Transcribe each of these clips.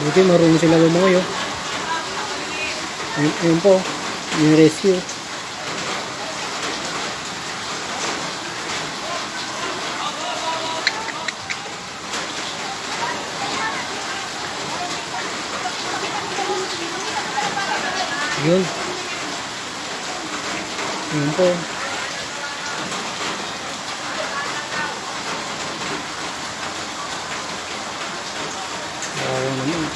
Buti marunong sila lumangoy oh. Ayun, ayun po, yung rescue. Yun. Yun po. Wow naman.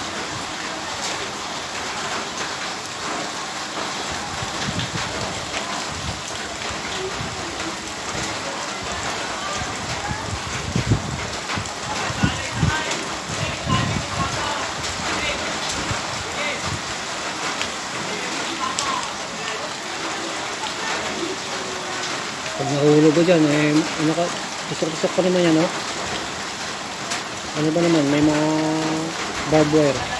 Pag nahulog ko dyan, eh, naka, tusok-tusok pa naman yan, oh. Ano ba naman, may mga barbed wire.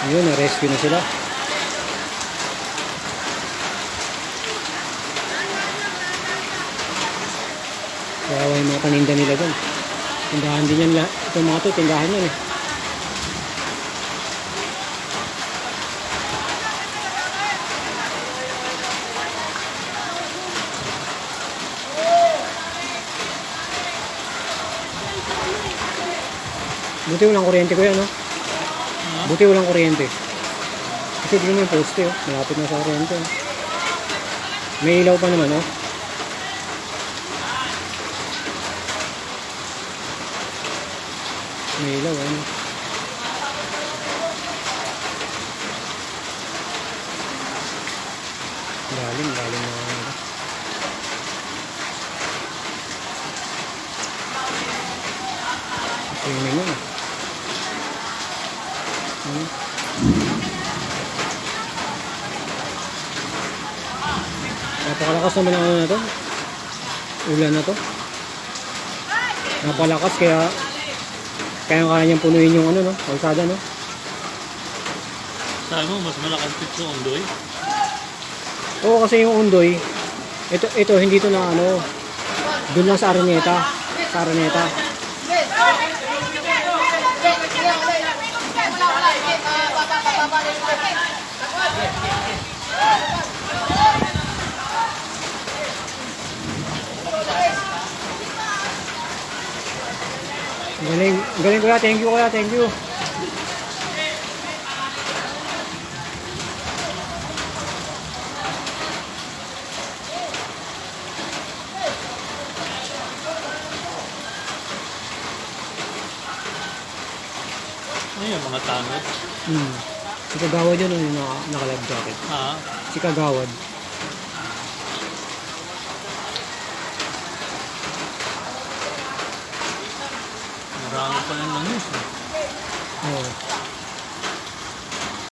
Ayun, na-rescue na sila. Kawawa yung mga paninda nila doon. Tindahan din yan lahat. Itong mga to, tindahan yan eh. Buti walang kuryente ko yan, no? Buti walang kuryente. Kasi di naman yung poste, oh. Malapit na sa kuryente. oh. May ilaw pa naman, oh. May ilaw, ano. Galing, galing na ano. Swimming yun. Hmm. Napakalakas naman ang ano na to. Ulan na to. Napalakas kaya kaya kaya niyang punuin yung ano no, kalsada no. Sabi mo, mas malakas tip sa undoy. Oo kasi yung undoy, ito ito hindi to na ano, doon lang sa Araneta, sa Araneta. Galing, galing kuya, thank you kuya, thank you. Ano yung mga tanod? Hmm. Si Kagawad yun, yung naka, naka-life jacket. Ah. Si Kagawad. Marami pala ng news. Eh. Oo. Oh.